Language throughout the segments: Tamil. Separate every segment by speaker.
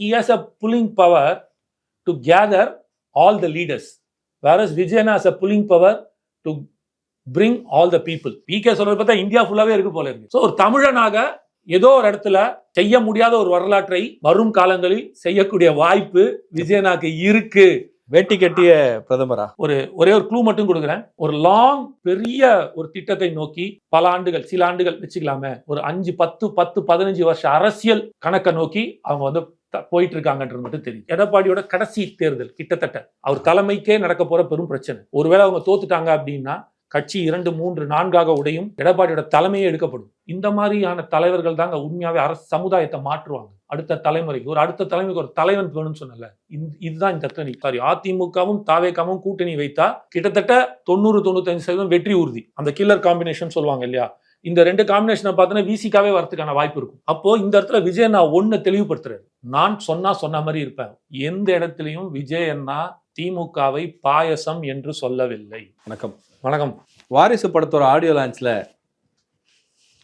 Speaker 1: he has a pulling power to gather all the leaders. Whereas vijayana has a pulling power to bring all the people. PK சொல்றது பார்த்தா இந்தியா ஃபுல்லாவே இருக்கு போல இருக்கு. ஸோ ஒரு தமிழனாக ஏதோ ஒரு இடத்துல செய்ய முடியாத ஒரு வரலாற்றை வரும் காலங்களில் செய்யக்கூடிய வாய்ப்பு விஜயனாக்கு இருக்கு.
Speaker 2: வேட்டி கட்டிய பிரதமரா?
Speaker 1: ஒரு ஒரே ஒரு க்ளூ மட்டும் கொடுக்குறேன். ஒரு லாங் பெரிய ஒரு திட்டத்தை நோக்கி பல ஆண்டுகள் சில ஆண்டுகள் வச்சுக்கலாமே. ஒரு அஞ்சு பத்து பத்து பதினஞ்சு வருஷம் அரசியல் கணக்கை நோக்கி அவங்க வந்து த- போயிட்டு இருக்காங்கன்றது மட்டும் தெரியும். எடப்பாடியோட கடைசி தேர்தல் கிட்டத்தட்ட. அவர் தலைமைக்கே நடக்க போற பெரும் பிரச்சனை. ஒருவேளை அவங்க தோத்துட்டாங்க அப்படின்னா கட்சி இரண்டு மூன்று நான்காக உடையும் எடப்பாடியோட தலைமையே எடுக்கப்படும். இந்த மாதிரியான தலைவர்கள் தாங்க உண்மையாவே அரசு சமுதாயத்தை மாற்றுவாங்க. அடுத்த தலைமுறைக்கு. ஒரு அடுத்த தலைமுறைக்கு ஒரு தலைவன் வேணும்னு சொன்னல இதுதான் இந்த தத்தனி சாரி அதிமுகவும் தாவேக்காவும் கூட்டணி வைத்தா கிட்டத்தட்ட தொண்ணூறு தொண்ணூத்தஞ்சு சதவீதம் வெற்றி உறுதி. அந்த கில்லர் காம்பினேஷன் சொல்லுவாங்க இல்லையா? இந்த ரெண்டு காம்பினேஷனை பார்த்தோன்னா விசிக்காவே வரதுக்கான வாய்ப்பு இருக்கும். அப்போ இந்த இடத்துல விஜய் அண்ணா ஒன்னு தெளிவுபடுத்துறாரு. நான் சொன்னா சொன்ன மாதிரி இருப்பேன். எந்த இடத்துலையும் விஜய் அண்ணா திமுகவை பாயசம் என்று சொல்லவில்லை.
Speaker 2: வணக்கம்.
Speaker 1: வணக்கம்.
Speaker 2: வாரிசு படத்தோட ஆடியோ லான்ச்ல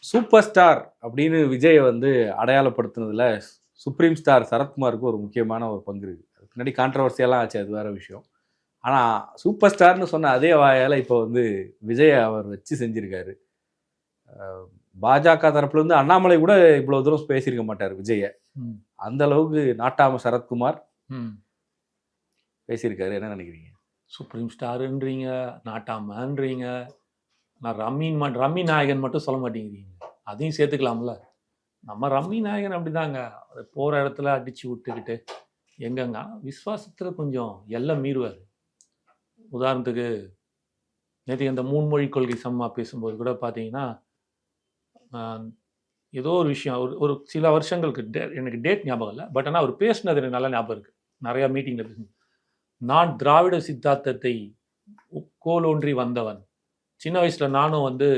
Speaker 2: சூப்பர் ஸ்டார் அப்படின்னு விஜயை வந்து அடையாளப்படுத்துனதுல சுப்ரீம் ஸ்டார் சரத்குமாருக்கு ஒரு முக்கியமான ஒரு பங்கு இருக்கு. அதுக்கு பின்னாடி கான்ட்ரவர்சியெல்லாம் ஆச்சு அது வேற விஷயம். ஆனா சூப்பர் ஸ்டார்னு சொன்ன அதே வாயால இப்போ வந்து விஜய் அவர் வச்சு செஞ்சிருக்காரு. பாஜக தரப்புல இருந்து அண்ணாமலை கூட இவ்வளவு தூரம் பேசியிருக்க மாட்டார் விஜய. அந்த அளவுக்கு நாட்டாம சரத்குமார். பேசியிருக்காரு. என்ன நினைக்கிறீங்க?
Speaker 1: சுப்ரீம் ஸ்டாருன்றீங்க நாட்டாமன்றீங்க. நான் ரம்மின் ரம்மி நாயகன் மட்டும் சொல்ல மாட்டேங்கிறீங்க. அதையும் சேர்த்துக்கலாம்ல. நம்ம ரம்மி நாயகன் அப்படிதாங்க. போகிற இடத்துல அடிச்சு விட்டுக்கிட்டு எங்கங்க? விஸ்வாசத்தில் கொஞ்சம் எல்லாம் மீறுவார். உதாரணத்துக்கு நேற்று அந்த மூன்மொழி கொள்கை சம்மா பேசும்போது கூட பார்த்தீங்கன்னா ஏதோ ஒரு விஷயம் ஒரு ஒரு சில வருஷங்களுக்கு டே- எனக்கு டேட் ஞாபகம் இல்லை பட் ஆனால் அவர் பேசினது எனக்கு நல்லா ஞாபகம் இருக்குது நிறையா மீட்டிங்கில் பேசு நான் திராவிட சித்தாந்தத்தை கோலோன்றி வந்தவன். சின்ன வயசில் நானும் வந்து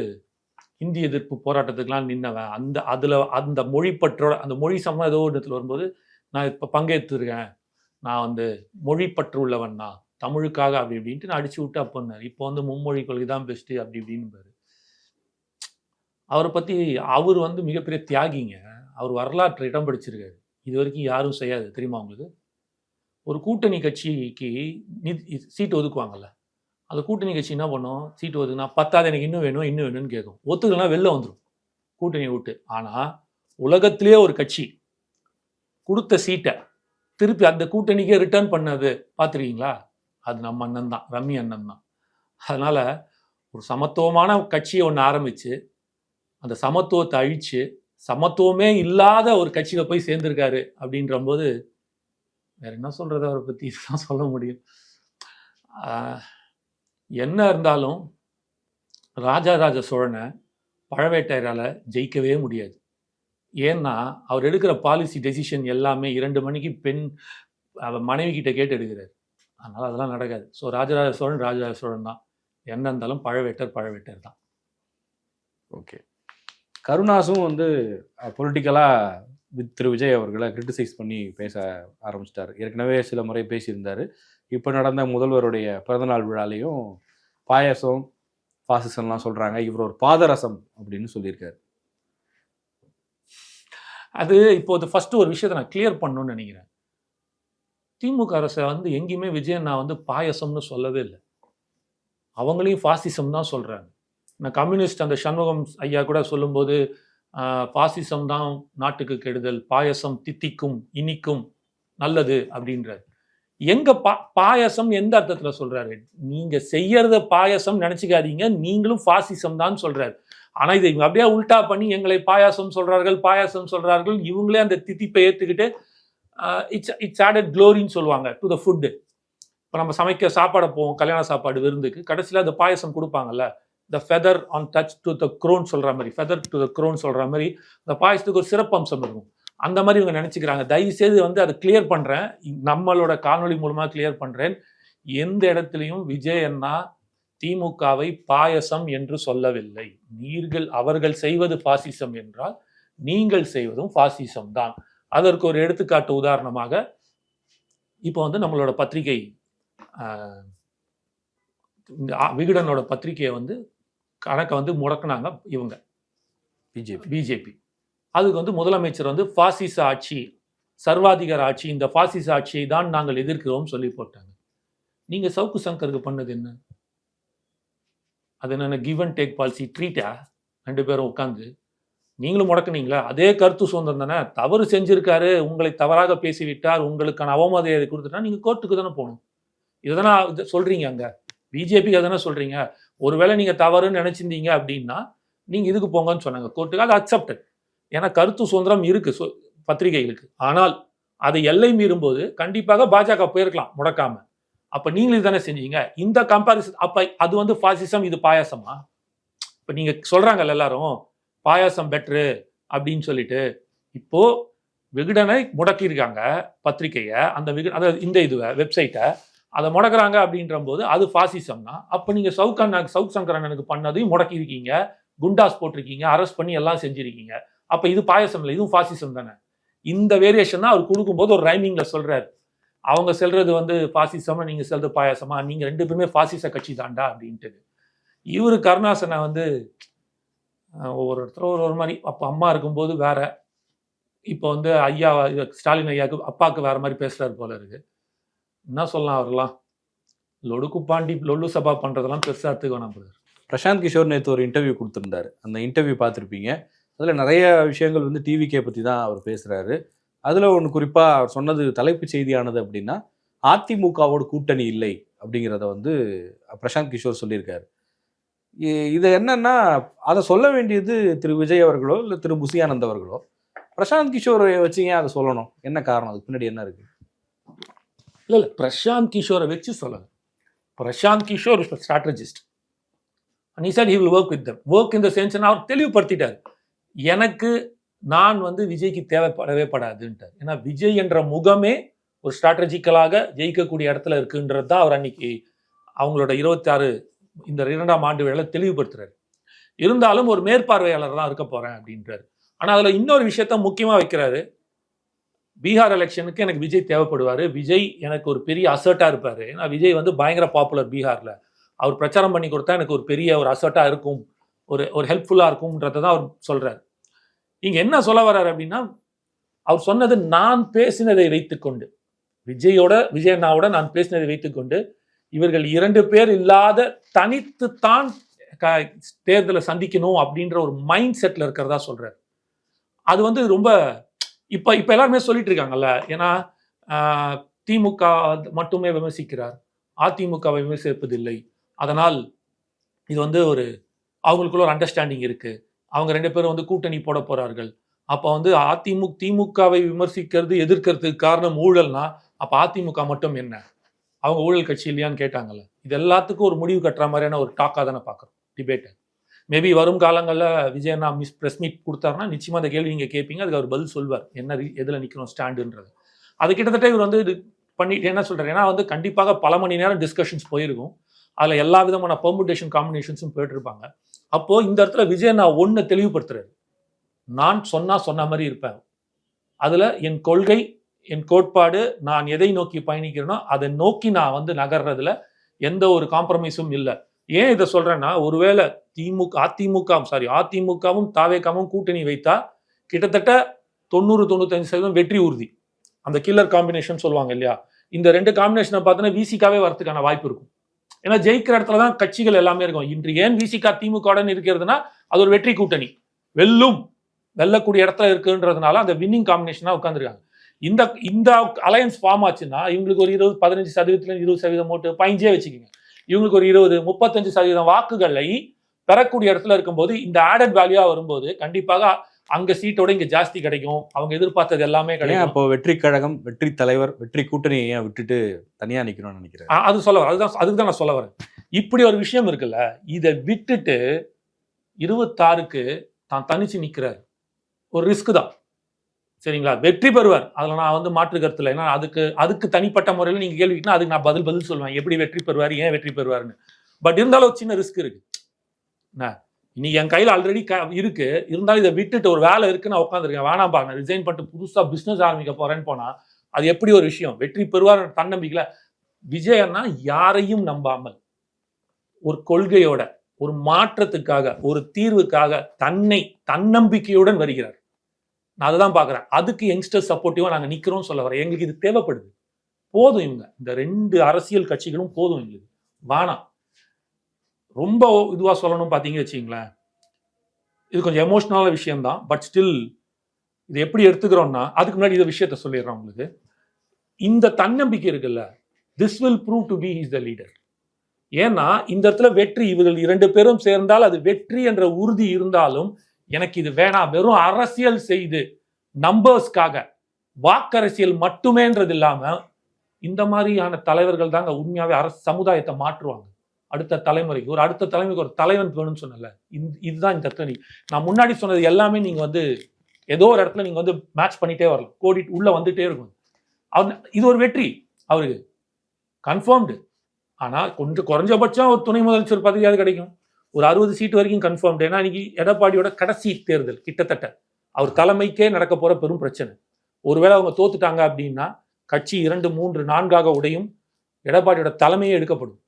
Speaker 1: இந்தி எதிர்ப்பு போராட்டத்துக்கெலாம் நின்னவன். அந்த அதில் அந்த மொழி பற்றோட அந்த மொழி சம்ம ஏதோ ஒன்றத்தில் வரும்போது நான் இப்போ பங்கேற்றுருக்கேன். நான் வந்து மொழி பற்று உள்ளவன் நான். தமிழுக்காக அப்படி இப்படின்ட்டு நான் அடிச்சு விட்டு அப்போன்னாரு இப்போ வந்து மும்மொழி கொள்கை தான் பெஸ்ட்டு அப்படி இப்படின்னு அவரை பற்றி அவர் வந்து மிகப்பெரிய தியாகிங்க. அவர் வரலாற்று இடம் படிச்சிருக்காரு. இது வரைக்கும் யாரும் செய்யாது. தெரியுமா உங்களுக்கு? ஒரு கூட்டணி கட்சிக்கு நிதி சீட்டு ஒதுக்குவாங்கல்ல. அந்த கூட்டணி கட்சி என்ன பண்ணும்? சீட்டு ஒதுக்குனா பத்தாவது எனக்கு இன்னும் வேணும் இன்னும் வேணும்னு கேட்கும். ஒத்துக்கலாம் வெளில வந்துடும் கூட்டணியை விட்டு. ஆனால் உலகத்திலே ஒரு கட்சி கொடுத்த சீட்டை திருப்பி அந்த கூட்டணிக்கே ரிட்டர்ன் பண்ணது பார்த்துருக்கீங்களா? அது நம்ம அண்ணன் தான். ரம்மி அண்ணன் தான். அதனால் ஒரு சமத்துவமான கட்சியை ஒன்று ஆரம்பித்து அந்த சமத்துவத்தை அழித்து சமத்துவமே இல்லாத ஒரு கட்சியில் போய் சேர்ந்திருக்காரு அப்படின்ற போது வேற என்ன சொல்கிறது அவரை பற்றி தான் சொல்ல முடியும். என்ன இருந்தாலும் ராஜாராஜ சோழனை பழவேட்டையரால் ஜெயிக்கவே முடியாது. ஏன்னா அவர் எடுக்கிற பாலிசி டெசிஷன் எல்லாமே இரண்டு மணிக்கு பெண் அவர் மனைவி கிட்ட கேட்டு எடுக்கிறார். அதனால் அதெல்லாம் நடக்காது. ஸோ ராஜராஜ சோழன் ராஜராஜ சோழன் தான். என்ன இருந்தாலும் பழவேட்டர் பழவேட்டர் தான்.
Speaker 2: ஓகே கருணாசும் வந்து பொலிட்டிக்கலாக வித் திரு. விஜய் அவர்களை கிரிட்டிசைஸ் பண்ணி பேச ஆரம்பிச்சிட்டார். ஏற்கனவே சில முறை பேசியிருந்தார். இப்போ நடந்த முதல்வருடைய பிறந்தநாள் விழாலையும் பாயாசம் பாசிசம்லாம் சொல்கிறாங்க இவர் ஒரு பாதரசம் அப்படின்னு சொல்லியிருக்காரு.
Speaker 1: அது இப்போ இது ஃபர்ஸ்ட் ஒரு விஷயத்தை நான் கிளியர் பண்ணணும்னு நினைக்கிறேன். திமுக அரசை வந்து எங்கேயுமே விஜயன் நான் வந்து பாயசம்னு சொல்லவே இல்லை. அவங்களையும் பாசிசம் தான் சொல்கிறாங்க நான் கம்யூனிஸ்ட் அந்த சண்முகம் ஐயா கூட சொல்லும்போது பாசிசம் தான் நாட்டுக்கு கெடுதல் பாயசம் தித்திக்கும் இனிக்கும் நல்லது அப்படின்றாரு. எங்க பா பாயசம் எந்த அர்த்தத்துல சொல்றாரு? நீங்க செய்யறத பாயசம் நினைச்சுக்காதீங்க நீங்களும் பாசிசம் தான் சொல்றாரு. ஆனா இதை இவங்க அப்படியே உல்டா பண்ணி எங்களை பாயாசம் சொல்றார்கள் பாயாசம் சொல்றார்கள் இவங்களே அந்த தித்திப்பை ஏத்துக்கிட்டு இட்ஸ் இட்ஸ் ஆடட் க்ளோரின்னு சொல்லுவாங்க டு த ஃபுட்டு இப்போ நம்ம சமைக்க சாப்பாடை போவோம் கல்யாண சாப்பாடு விருந்துக்கு கடைசியில் அந்த பாயசம் கொடுப்பாங்கல்ல the feather on touch to the crown சொல்கிற மாதிரி ஃபெதர் டு த க்ரோன் சொல்கிற மாதிரி அந்த பாயசத்துக்கு ஒரு சிறப்பம்சம் இருக்கும். அந்த மாதிரி இவங்க நினச்சிக்கிறாங்க. தயவுசெய்து வந்து அதை கிளியர் பண்ணுறேன் நம்மளோட காணொளி மூலமாக கிளியர் பண்ணுறேன் எந்த இடத்துலையும் விஜய் அண்ணா திமுகவை பாயசம் என்று சொல்லவில்லை. நீர்கள் அவர்கள் செய்வது பாசிசம் என்றால் நீங்கள் செய்வதும் பாசிசம் தான். அதற்கு ஒரு எடுத்துக்காட்டு உதாரணமாக இப்போ வந்து நம்மளோட பத்திரிகை இந்த விகடனோட பத்திரிகையை வந்து கணக்கை வந்து முடக்குனாங்க இவங்க.
Speaker 2: பிஜேபி.
Speaker 1: பிஜேபி. அதுக்கு வந்து முதலமைச்சர் வந்து பாசிச ஆட்சி சர்வாதிகார ஆட்சி இந்த பாசிச ஆட்சியை தான் நாங்கள் எதிர்க்கிறோம் சொல்லி போட்டாங்க. நீங்க சவுக்கு சங்கருக்கு பண்ணது என்ன? அது என்ன கிவ் அண்ட் டேக் பாலிசி ட்ரீட்டா ரெண்டு பேரும் உட்காந்து நீங்களும் முடக்குனீங்களா? அதே கருத்து சுதந்திரம் தானே? தவறு செஞ்சிருக்காரு உங்களை தவறாக பேசிவிட்டார் உங்களுக்கான அவமரியாதை கொடுத்துட்டா நீங்க கோர்ட்டுக்கு தானே போகணும். இதுதானே இது சொல்றீங்க அங்க? பிஜேபிக்கு அதானே சொல்றீங்க? ஒருவேளை நீங்கள் தவறுன்னு நினச்சிருந்தீங்க அப்படின்னா நீங்கள் இதுக்கு போங்கன்னு சொன்னாங்க. கோர்ட்டுக்கு அது அக்செப்டட் ஏன்னா கருத்து சுதந்திரம் இருக்குது சொ- பத்திரிகைகளுக்கு. ஆனால் அதை எல்லை மீறும்போது கண்டிப்பாக பாஜக போயிருக்கலாம் முடக்காம. அப்போ நீங்களும் தானே செஞ்சீங்க? இந்த கம்பாரிசன் அப்போ அது வந்து ஃபாசிசம் இது பாயாசமா? இப்போ நீங்கள் சொல்கிறாங்கல்ல எல்லாரும் பாயாசம் பெட்ரு அப்படின்னு சொல்லிட்டு. இப்போ விகடனை முடக்கியிருக்காங்க பத்திரிக்கையை அந்த விக அதாவது இந்த இதுவை வெப்சைட்டை அதை முடக்கிறாங்க அப்படின்ற போது அது ஃபாசிசம்னா அப்போ நீங்கள் சவுக் சவுக் சங்கர் பண்ணதையும் முடக்கியிருக்கீங்க குண்டாஸ் போட்டிருக்கீங்க அரெஸ்ட் பண்ணி எல்லாம் செஞ்சுருக்கீங்க. அப்போ இது பாயசம் இல்லை இதுவும் ஃபாசிசம் தானே. இந்த வேரியேஷன் தான் அவர் கொடுக்கும்போது ஒரு ரைமிங்கில் சொல்கிறார் அவங்க செல்றது வந்து பாசிசமா நீங்கள் செல்றது பாயாசமா நீங்கள் ரெண்டு பேருமே பாசிச கட்சி தாண்டா அப்படின்ட்டு. இவரு கருணாசனை வந்து ஒவ்வொரு இடத்துல ஒரு ஒரு மாதிரி அப்போ அம்மா இருக்கும்போது வேற இப்போ வந்து ஐயா ஸ்டாலின் ஐயாவுக்கு அப்பாவுக்கு வேற மாதிரி பேசுறாரு போல இருக்குது என்ன சொல்லலாம் அவரெல்லாம் லொடுக்கு பாண்டி லொல்லு சபா பண்ணுறதெல்லாம் பெருசாக எடுத்துக்க வேணாம்
Speaker 2: பிரசாந்த் கிஷோர் நேற்று ஒரு இன்டர்வியூ கொடுத்துருந்தாரு. அந்த இன்டர்வியூ பார்த்துருப்பீங்க. அதில் நிறைய விஷயங்கள் வந்து டிவிகே பற்றி தான் அவர் பேசுகிறாரு அதில் ஒன்று குறிப்பாக அவர் சொன்னது தலைப்பு செய்தியானது அப்படின்னா அதிமுகவோட கூட்டணி இல்லை அப்படிங்கிறத வந்து பிரசாந்த் கிஷோர் சொல்லியிருக்காரு. இது என்னன்னா அதை சொல்ல வேண்டியது திரு விஜய் அவர்களோ இல்லை திரு புசியானந்த் அவர்களோ பிரசாந்த் கிஷோரை வச்சு ஏன் அதை சொல்லணும்? என்ன காரணம்? அதுக்கு பின்னாடி என்ன இருக்குது
Speaker 1: இல்லை இல்லை. பிரசாந்த் கிஷோரை வச்சு சொல்லல பிரசாந்த் கிஷோர் ஸ்ட்ராட்டஜிஸ்ட் நீ sir he will work with them work இந்த சென்ஸ் அவர் தெளிவுபடுத்திட்டார். எனக்கு நான் வந்து விஜய்க்கு தேவைப்படவே படாதுன்ட்டார். ஏன்னா விஜய் என்ற முகமே ஒரு ஸ்ட்ராட்டஜிக்கலாக ஜெயிக்கக்கூடிய இடத்துல இருக்குன்றது தான் அவர் அன்னைக்கு அவங்களோட இருபத்தாறு இந்த இரண்டாம் ஆண்டு வேலை தெளிவுபடுத்துறாரு. இருந்தாலும் ஒரு மேற்பார்வையாளர் தான் இருக்க போகிறேன் அப்படின்றாரு. ஆனால் அதில் இன்னொரு விஷயத்த முக்கியமாக வைக்கிறாரு. பீகார் எலெக்ஷனுக்கு எனக்கு விஜய் தேவைப்படுவார். விஜய் எனக்கு ஒரு பெரிய அசர்ட்டாக இருப்பார். ஏன்னா விஜய் வந்து பயங்கர பாப்புலர் பீகாரில். அவர் பிரச்சாரம் பண்ணி கொடுத்தா எனக்கு ஒரு பெரிய ஒரு அசர்ட்டாக இருக்கும். ஒரு ஒரு ஹெல்ப்ஃபுல்லாக இருக்கும்ன்றதை தான் அவர் சொல்கிறார் இங்கே என்ன சொல்ல வர்றாரு அப்படின்னா அவர் சொன்னது நான் பேசினதை வைத்துக்கொண்டு விஜயோட விஜய் அண்ணாவோட நான் பேசினதை வைத்துக்கொண்டு இவர்கள் இரண்டு பேர் இல்லாத தனித்துத்தான் க தேர்தலை சந்திக்கணும் அப்படின்ற ஒரு மைண்ட் செட்டில் இருக்கிறதா சொல்கிறார் அது வந்து ரொம்ப இப்போ இப்போ எல்லாருமே சொல்லிட்டு இருக்காங்கல்ல ஏன்னா திமுக மட்டுமே விமர்சிக்கிறார். அதிமுகவை விமர்சிப்பதில்லை. அதனால் இது வந்து ஒரு அவங்களுக்குள்ள ஒரு அண்டர்ஸ்டாண்டிங் இருக்கு. அவங்க ரெண்டு பேரும் வந்து கூட்டணி போட போறார்கள். அப்போ வந்து அதிமுக திமுகவை விமர்சிக்கிறது எதிர்க்கிறதுக்கு காரணம் ஊழல்னா அப்போ அதிமுக மட்டும் என்ன? அவங்க ஊழல் கட்சி இல்லையான்னு கேட்டாங்கல்ல. இது எல்லாத்துக்கும் ஒரு முடிவு கட்டுற மாதிரியான ஒரு டாக்காக தானே பார்க்குறோம் டிபேட்டை மேபி வரும் காலங்களில் விஜய் அண்ணா மிஸ் ப்ரெஸ் மீட் கொடுத்தாருன்னா நிச்சயமாக அந்த கேள்வி நீங்கள் கேட்பீங்க அதுக்கு அவர் பதில் சொல்வார். என்ன எதில் நிற்கணும் ஸ்டாண்டுன்றது அது கிட்டத்தட்ட இவர் வந்து இது பண்ணி என்ன சொல்கிறார் ஏன்னா வந்து கண்டிப்பாக பல மணி நேரம் டிஸ்கஷன்ஸ் போயிருக்கும். அதில் எல்லா விதமான பெர்முடேஷன் காம்பினேஷன்ஸும் போயிட்டு இருப்பாங்க இந்த இடத்துல விஜய் நான் ஒன்று தெளிவுபடுத்துறாரு. நான் சொன்னால் சொன்ன மாதிரி இருப்பேன். அதில் என் கொள்கை என் கோட்பாடு நான் எதை நோக்கி பயணிக்கிறேனோ அதை நோக்கி நான் வந்து நகர்றதுல எந்த ஒரு காம்ப்ரமைஸும் இல்லை. ஏன் இதை சொல்றேன்னா ஒருவேளை திமுக அதிமுக சாரி அதிமுகவும் தாவேக்காவும் கூட்டணி வைத்தா கிட்டத்தட்ட தொண்ணூறு தொண்ணூத்தஞ்சு சதவீதம் வெற்றி உறுதி. அந்த கில்லர் காம்பினேஷன் சொல்லுவாங்க இல்லையா? இந்த ரெண்டு காம்பினேஷனை பார்த்தோன்னா விசிகாவே வரதுக்கான வாய்ப்பு இருக்கும். ஏன்னா ஜெயிக்கிற இடத்துல தான் கட்சிகள் எல்லாமே இருக்கும். இன்று ஏன் விசிகா திமுகவுடன் இருக்கிறதுனா அது ஒரு வெற்றி கூட்டணி. வெல்லும் வெல்லக்கூடிய இடத்துல இருக்குன்றதுனால அந்த வின்னிங் காம்பினேஷனாக உட்காந்துருக்காங்க இந்த இந்த அலையன்ஸ் ஃபார்ம் ஆச்சுன்னா இவங்களுக்கு ஒரு இருபது பதினஞ்சு சதவீதத்துல இருபது சதவீதம் ஓட்டு பதினஞ்சே வச்சுக்கோங்க. இவங்களுக்கு ஒரு இருபது முப்பத்தஞ்சு சதவீதம் வாக்குகளை பெறக்கூடிய இடத்துல இருக்கும்போது இந்த ஆடட் வேல்யூவா வரும்போது கண்டிப்பாக அங்க சீட்டோட இங்க ஜாஸ்தி கிடைக்கும். அவங்க எதிர்பார்த்தது எல்லாமே கிடைக்கும்.
Speaker 2: அப்போ வெற்றி கழகம் வெற்றி தலைவர் வெற்றி கூட்டணியை ஏன் விட்டுட்டு தனியா நிக்கணும்னு நினைக்கிறேன்
Speaker 1: அது சொல்ல வரேன். அதுதான் அதுக்கு தான் நான் சொல்ல வரேன். இப்படி ஒரு விஷயம் இருக்குல்ல இதை விட்டுட்டு இருபத்தாறுக்கு தான் தனிச்சு நிக்கிறார். ஒரு ரிஸ்க் தான். சரிங்களா? வெற்றி பெறுவார். அதில் நான் வந்து மாற்று கருத்தில் ஏன்னா அதுக்கு அதுக்கு தனிப்பட்ட முறையில் நீங்கள் கேள்வி அதுக்கு நான் பதில் பதில் சொல்லுவேன். எப்படி வெற்றி பெறுவார்? ஏன் வெற்றி பெறுவாருன்னு பட் இருந்தாலும் ஒரு சின்ன ரிஸ்க் இருக்கு. என்ன? இன்னைக்கு என் கையில் ஆல்ரெடி க இருக்கு. இருந்தாலும் இதை விட்டுட்டு ஒரு வேலை இருக்குன்னு நான் உட்காந்துருக்கேன் வேணாம்பா நான் ரிசைன் பண்ணிட்டு புதுசாக பிஸ்னஸ் ஆரம்பிக்க போறேன்னு போனால் அது எப்படி ஒரு விஷயம்? வெற்றி பெறுவார் தன்னம்பிக்கையில் விஜயன்னா யாரையும் நம்பாமல் ஒரு கொள்கையோட ஒரு மாற்றத்துக்காக ஒரு தீர்வுக்காக தன்னை தன்னம்பிக்கையுடன் வருகிறார். நான் அதை தான் பார்க்குறேன். அதுக்கு யங்ஸ்டர் சப்போர்ட்டிவாக நாங்கள் நிற்கிறோம் சொல்ல வரேன். எங்களுக்கு இது தேவைப்படுது. போதும் இவங்க. இந்த ரெண்டு அரசியல் கட்சிகளும் போதும் எங்களுக்கு. வேணாம் ரொம்ப இதுவாக சொல்லணும் பார்த்தீங்க வச்சிங்களேன் இது கொஞ்சம் எமோஷ்னலான விஷயம்தான். பட் ஸ்டில் இது எப்படி எடுத்துக்கிறோம்னா அதுக்கு முன்னாடி இந்த விஷயத்த சொல்லிடுறேன் உங்களுக்கு. இந்த தன்னம்பிக்கை இருக்குல்ல this will prove to be is the leader ஏன்னா இந்த இடத்துல வெற்றி இவர்கள் இரண்டு பேரும் சேர்ந்தால் அது வெற்றி என்ற உறுதி இருந்தாலும் எனக்கு இது வேணாம். வெறும் அரசியல் செய்து நம்பர்ஸ்க்காக வாக்கரசியல் மட்டுமேன்றது இல்லாம இந்த மாதிரியான தலைவர்கள் தாங்க உண்மையாவே அரசு சமுதாயத்தை மாற்றுவாங்க. அடுத்த தலைமுறைக்கு ஒரு அடுத்த தலைமுறைக்கு ஒரு தலைவன் வேணும்னு சொன்னல இந்த இதுதான் இந்த இடத்துல நான் முன்னாடி சொன்னது எல்லாமே நீங்க வந்து ஏதோ ஒரு இடத்துல நீங்க வந்து மேட்ச் பண்ணிட்டே வரலாம். கோடி உள்ள வந்துட்டே இருக்கும். அவர் இது ஒரு வெற்றி அவருக்கு. கன்ஃபார்ம்டு ஆனா கொஞ்சம் குறைஞ்சபட்சம் ஒரு துணை முதலமைச்சர் பதவியாவது கிடைக்கும். ஒரு அறுபது சீட் வரைக்கும் கன்ஃபார்ம்டு ஏன்னா இன்னைக்கு எடப்பாடியோட கடைசி தேர்தல் கிட்டத்தட்ட. அவர் தலைமைக்கே நடக்க போற பெரும் பிரச்சனை. ஒருவேளை அவங்க தோத்துட்டாங்க அப்படின்னா கட்சி இரண்டு மூன்று நான்காக உடையும் எடப்பாடியோட தலைமையே எடுக்கப்படும்.